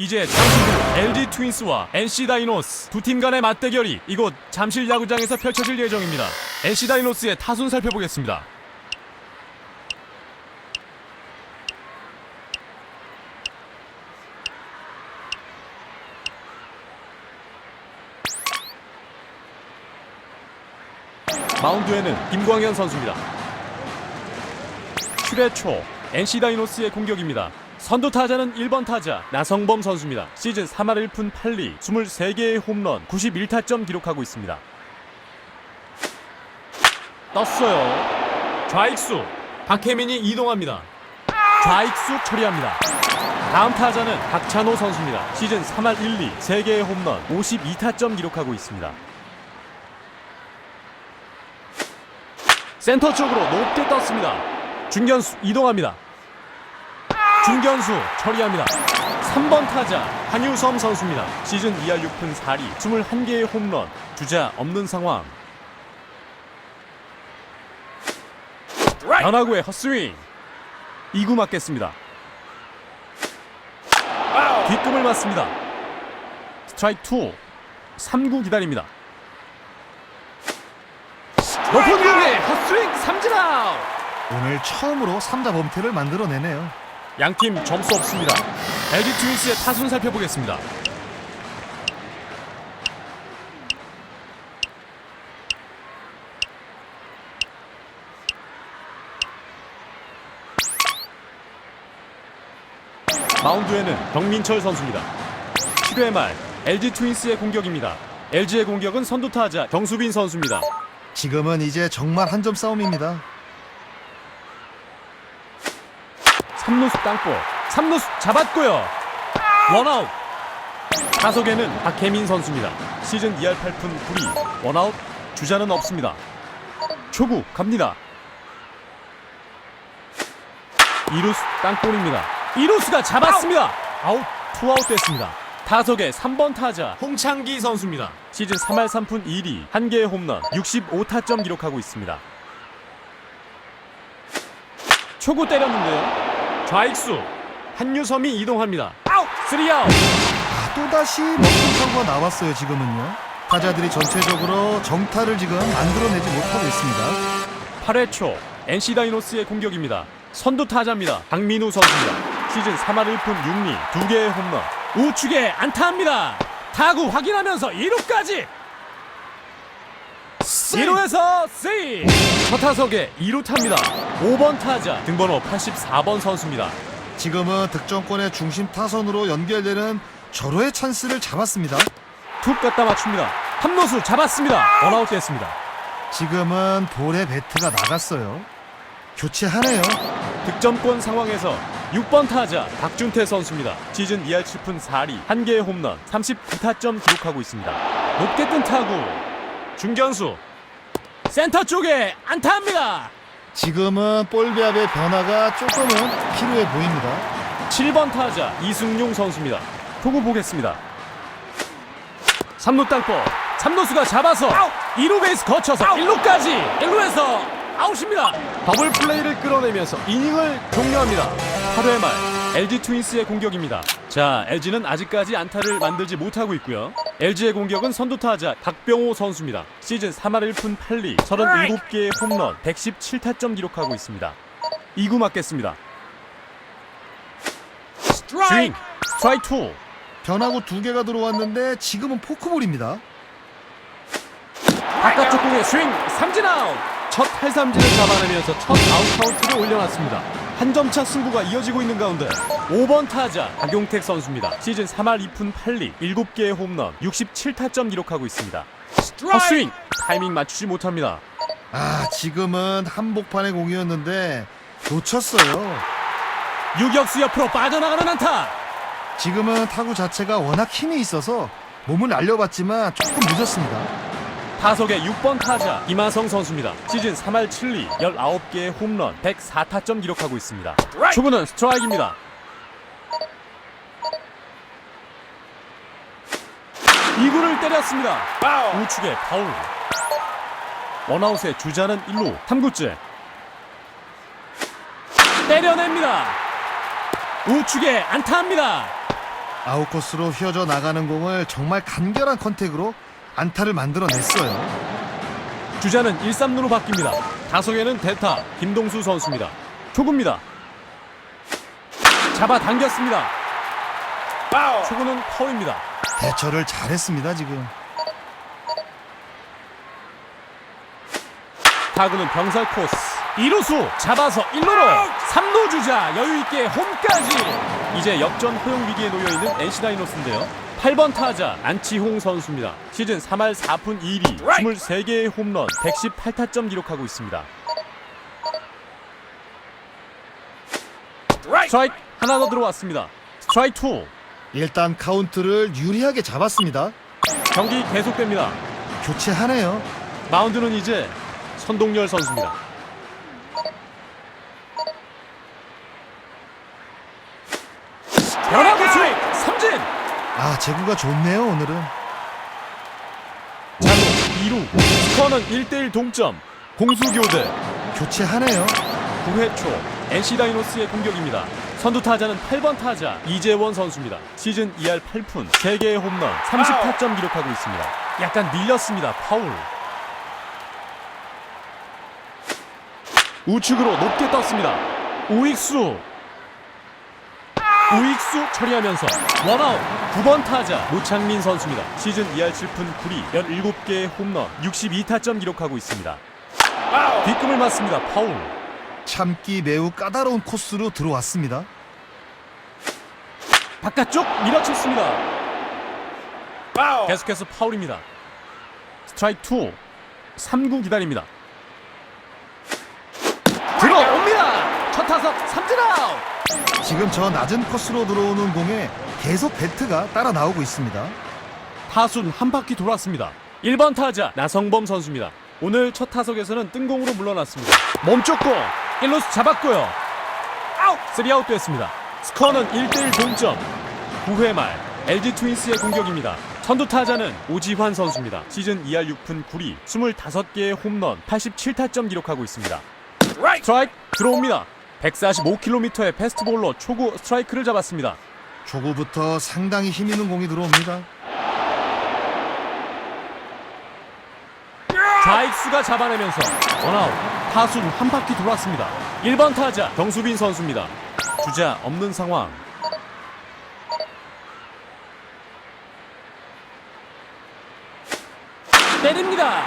이제 잠시 후 LG 트윈스와 NC 다이노스 두 팀 간의 맞대결이 이곳 잠실 야구장에서 펼쳐질 예정입니다. NC 다이노스의 타순 살펴보겠습니다. 마운드에는 김광현 선수입니다. 7회 초 NC 다이노스의 공격입니다. 선두 타자는 1번 타자 나성범 선수입니다. 시즌 3할 1푼 8리 23개의 홈런 91타점 기록하고 있습니다. 떴어요. 좌익수 박혜민이 이동합니다. 좌익수 처리합니다. 다음 타자는 박찬호 선수입니다. 시즌 3할 1리 3개의 홈런 52타점 기록하고 있습니다. 센터 쪽으로 높게 떴습니다. 중견수 이동합니다. 중견수 처리합니다. 3번 타자 한유섬 선수입니다. 시즌 2할 6푼 4리 21개의 홈런 주자 없는 상황. 변화구의 헛스윙 2구 맞겠습니다. 뒷금을 맞습니다. 스트라이크 2 3구 기다립니다. 높은 공에 헛스윙 삼진 아웃 오늘 처음으로 3자 범퇴를 만들어내네요. 양팀 점수 없습니다. LG 트윈스의 타순 살펴보겠습니다. 마운드에는 정민철 선수입니다. 7회 말 LG 트윈스의 공격입니다. LG의 공격은 선두 타자 정수빈 선수입니다. 지금은 이제 정말 한 점 싸움입니다. 3루수 땅볼 3루수 잡았고요. 원아웃. 타석에는 박혜민 선수입니다. 시즌 2할 8푼 9리. 원아웃. 주자는 없습니다. 초구 갑니다. 2루수 땅볼입니다. 2루수가 잡았습니다. 아웃. 투아웃 됐습니다. 타석에 3번 타자 홍창기 선수입니다. 시즌 3할 3푼 1리. 1개의 홈런. 65타점 기록하고 있습니다. 초구 때렸는데요 좌익수 한유섬이 이동합니다. 아웃! 3아웃! 아, 또다시 먹힌 타구가 나왔어요, 지금은요. 타자들이 전체적으로 정타를 지금 만들어내지 못하고 있습니다. 8회 초 NC 다이노스의 공격입니다. 선두 타자입니다. 박민우 선수입니다. 시즌 3할 1푼 6리 2개의 홈런. 우측에 안타합니다. 타구 확인하면서 2루까지. 1루에서 세이. 첫 타석에 2루 탑니다. 5번 타자 등번호 84번 선수입니다. 지금은 득점권의 중심 타선으로 연결되는 절호의 찬스를 잡았습니다. 툭 갖다 맞춥니다. 함노수 잡았습니다. 원아웃 됐습니다. 지금은 볼의 배트가 나갔어요. 교체하네요. 득점권 상황에서 6번 타자 박준태 선수입니다. 시즌 2할 7푼 4리 1개의 홈런 39타점 기록하고 있습니다. 높게 뜬 타구 중견수 센터 쪽에 안타합니다. 지금은 볼 배합의 변화가 조금은 필요해 보입니다. 7번 타자 이승용 선수입니다. 초구 보겠습니다. 3루 땅볼 3루수가 잡아서 2루 베이스 거쳐서 1루까지 1루에서 아웃입니다. 더블 플레이를 끌어내면서 이닝을 종료합니다. 8회 말 LG 트윈스의 공격입니다. 자, LG는 아직까지 안타를 만들지 못하고 있고요. LG의 공격은 선두 타자 박병호 선수입니다. 시즌 3할 1푼 8리 37개의 홈런 117타점 기록하고 있습니다. 2구 맞겠습니다. 스윙 스트라이크 2 변화구 두 개가 들어왔는데 지금은 포크볼입니다. 바깥쪽 공의 스윙 삼진 아웃 첫 탈삼진을 잡아내면서 첫 아웃 카운트를 올려놨습니다 한 점차 승부가 이어지고 있는 가운데 5번 타자 박용택 선수입니다. 시즌 3할 2푼 8리 7개의 홈런 67타점 기록하고 있습니다. 헛스윙! 타이밍 맞추지 못합니다. 아, 지금은 한복판의 공이었는데 놓쳤어요. 유격수 옆으로 빠져나가는 안타! 지금은 타구 자체가 워낙 힘이 있어서 몸을 날려봤지만 조금 늦었습니다. 타석의 6번 타자 이마성 선수입니다. 시즌 3할 7리 19개의 홈런 104타점 기록하고 있습니다. 초구는 스트라이크입니다. 2구를 때렸습니다. 우측에 파울. 원아웃의 주자는 1루 3구째. 때려냅니다. 우측에 안타합니다. 아웃코스로 휘어져 나가는 공을 정말 간결한 컨택으로 안타를 만들어냈어요. 주자는 1, 3루로 바뀝니다. 다속에는 대타 김동수 선수입니다. 초구입니다. 잡아 당겼습니다. 초구는 파울입니다. 대처를 잘했습니다 지금. 타구는 병살 코스 2루수 잡아서 1루로 3루 주자 여유있게 홈까지 이제 역전 허용 위기에 놓여있는 NC 다이노스인데요 8번 타자 안치홍 선수입니다. 시즌 3할 4푼 2리 23개의 홈런 118타점 기록하고 있습니다. 스트라이크 하나 더 들어왔습니다. 스트라이크 2 일단 카운트를 유리하게 잡았습니다. 경기 계속됩니다. 교체하네요. 마운드는 이제 선동열 선수입니다. 변화구 스윙 삼진 아 제구가 좋네요 오늘은. 자로 2루 스코어는 1대1 동점 공수 교대 교체하네요. 9회 초 NC 다이노스의 공격입니다. 선두 타자는 8번 타자 이재원 선수입니다. 시즌 2할 8푼 3개의 홈런 30타점 기록하고 있습니다. 약간 밀렸습니다. 파울. 우측으로 높게 떴습니다. 우익수 우익수 처리하면서 원아웃 9번 타자 노창민 선수입니다. 시즌 2할 7푼 9리 17개의 홈런 62타점 기록하고 있습니다. 뒷금을 맞습니다. 파울. 참기 매우 까다로운 코스로 들어왔습니다. 바깥쪽 밀어쳤습니다. 계속해서 파울입니다. 스트라이크 2. 3구 기다립니다. 들어옵니다. 첫 타석 삼진 아웃. 지금 저 낮은 코스로 들어오는 공에 계속 배트가 따라 나오고 있습니다. 타순 한 바퀴 돌았습니다. 1번 타자 나성범 선수입니다. 오늘 첫 타석에서는 뜬공으로 물러났습니다. 멈췄고 1루수 잡았고요. 아웃! 3아웃 됐습니다. 스코어는 1대1 동점. 9회 말 LG 트윈스의 공격입니다. 선두 타자는 오지환 선수입니다. 시즌 2할 6푼 9리 25개의 홈런 87타점 기록하고 있습니다. 스트라이크 들어옵니다. 145km의 패스트볼로 초구 스트라이크를 잡았습니다. 초구부터 상당히 힘 있는 공이 들어옵니다. 좌익수가 잡아내면서 원아웃 타순 한 바퀴 돌았습니다. 1번 타자 정수빈 선수입니다. 주자 없는 상황. 때립니다.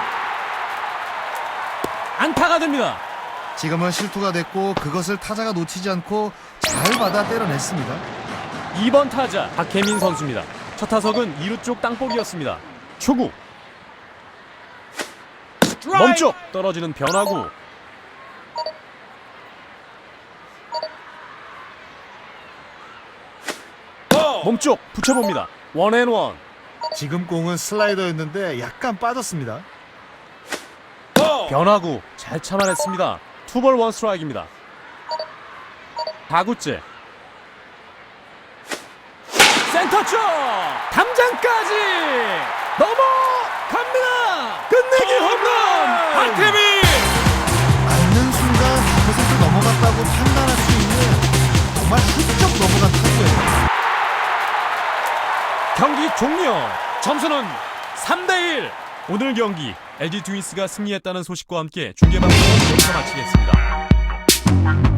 안타가 됩니다 지금은 실투가 됐고 그것을 타자가 놓치지 않고 잘 받아 때려냈습니다. 2번 타자 박혜민 선수입니다. 첫 타석은 2루 쪽 땅볼이었습니다. 초구. 멈쪽! 떨어지는 변화구. 몸쪽 붙여봅니다. 원앤원 지금 공은 슬라이더였는데 약간 빠졌습니다. 변화구 잘 참아냈습니다 투볼 원 스트라이크입니다. 4구째. 센터 쪽! 담장까지! 넘어갑니다! 끝내기 홈런! 박태민 맞는 순간 100% 넘어갔다고 판단할 수 있는 정말 훌쩍 넘어간 타구예요. 경기 종료. 점수는 3대 1. 오늘 경기 LG 트윈스가 승리했다는 소식과 함께 중계방송은 여기서 마치겠습니다.